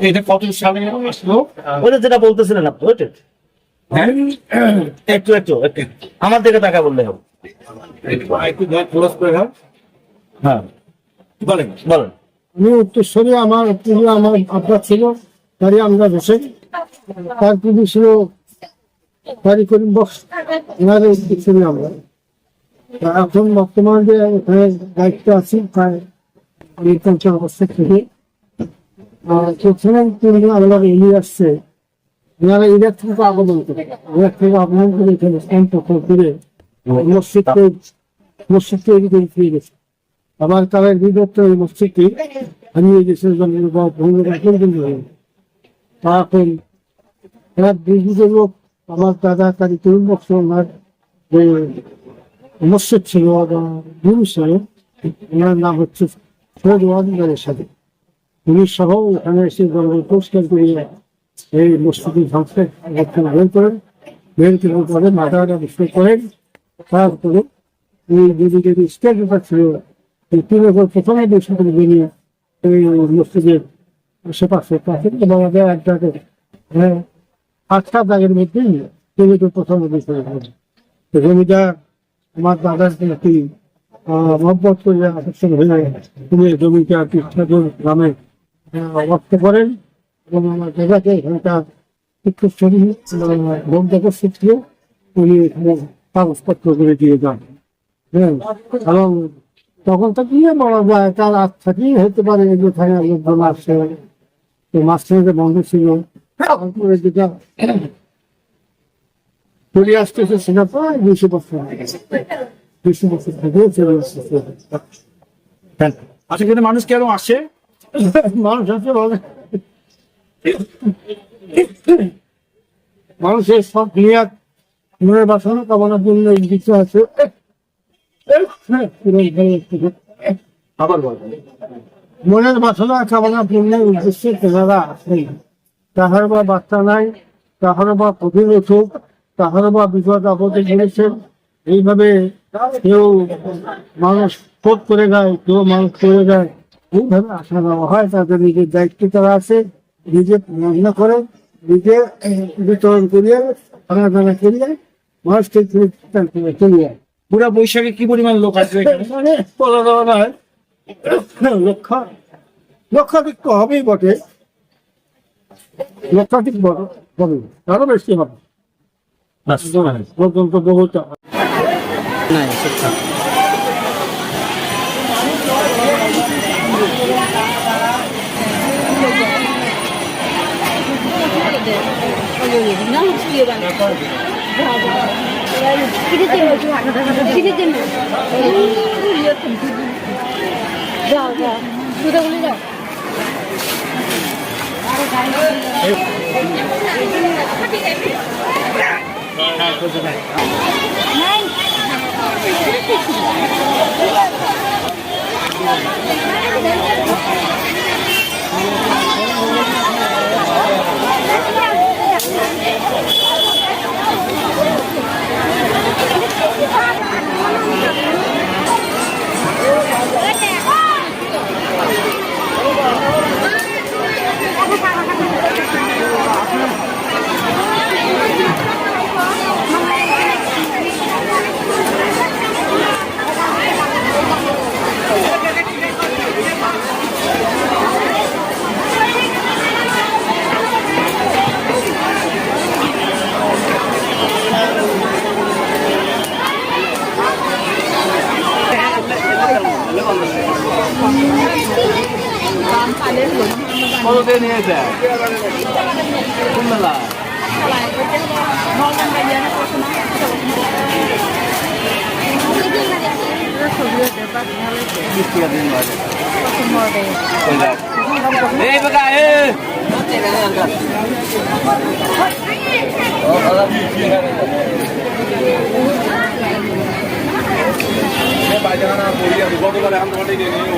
এটা কত সালে আসলো ওইটা যেটা বলতেছিলেন আপনি ওইটা হ্যাঁ? একটু একটু একটু। আমার দিকে টাকা বললে হবে। হ্যাঁ। বলেন। বলেন। আমি উত্তরস্বরে আমার পূর্বে আমার আব্বা ছিল তারই আমরা বসে। তার পূর্বে ছিল তারই করিম বক্স। ওনাদের উত্তরস্বরে আমরা। এখন বর্তমান যে এখানে দায়িত্ব আছি প্রায় বছর থেকে আর প্রথমে আমরা এগিয়ে আসছে ওনারা ইরাক থেকে আগমন করে ইরাক থেকে আগমন করে এখানে করে মসজিদ মসজিদ তৈরি করে ফিরে গেছে। আমার তাদের বিগত এই মসজিদটি হারিয়ে গেছে জন্মের বা ভূমির এখন কিন্তু তখন এক বিবিধ লোক আমার দাদা তারি তরুণ বক্স ওনার মসজিদ ছিল বা গুরু সাহেব ওনার নাম হচ্ছে সৈয়দ ওয়াদিনের সাথে। উনি সহ এখানে এসে জন্মের পরিষ্কার করিয়ে এই মসজিদের ধ্বংসের ঘটনা বের করেন। বের করার পরে মাথাটা বিস্তার করেন। তারপরে এই যদি যদি স্টেট ব্যাপার ছিল। এই তিনের উপর প্রথমে বেশি করে বেরিয়ে এই মসজিদের আশেপাশে পাশে এবং আমাদের এক জায়গায় হ্যাঁ আটটা দাগের মধ্যে জমিতে প্রথমে বেশি করে তো জমিটা আমার দাদার নাকি এবং উনি কাগজপত্র করে দিয়ে যান তখন তো কি বলা যায় তার আজ হতে পারে থাকে লোকজন আসছে তো মাঝখানে বন্ধ ছিল চলে আসতেছে সেটা প্রায় দুশো বছর হয়ে গেছে। দুশো বছর থেকে আচ্ছা এখানে মানুষ কেন আসে? মানুষ বলে। মানুষের সব নিয়াত মনের বাসনা কামনার জন্য কিছু আছে। আবার মনের বাসনা কামনা পূর্ণের উদ্দেশ্যে তেনারা আসেন। তাহার বা বাচ্চা নাই তাহার বা অসুখ তাহার বা বিপদ আপদে ঘুরেছেন এইভাবে কেউ মানুষ শোধ করে দেয় কেউ মানুষ করে দেয় এইভাবে আসা যাওয়া হয়। তাদের নিজের দায়িত্ব তারা আছে নিজে রান্না করে নিজে বিতরণ করিয়ে খানা দানা করিয়ে মানুষকে চলে যায়। পুরা বৈশাখে কি পরিমাণ লোক আসবে? মানে বলা নয় লক্ষ লক্ষাধিক তো হবেই বটে। লক্ষাধিক বড় হবে আরও বেশি হবে। পর্যন্ত বহুত যাও যাও সুতাগুলি যাও Thank you. কততে নিয়েছে কোন মেলা বিশ টাকা দিন এই বেকা এ। বাইরে নিয়ে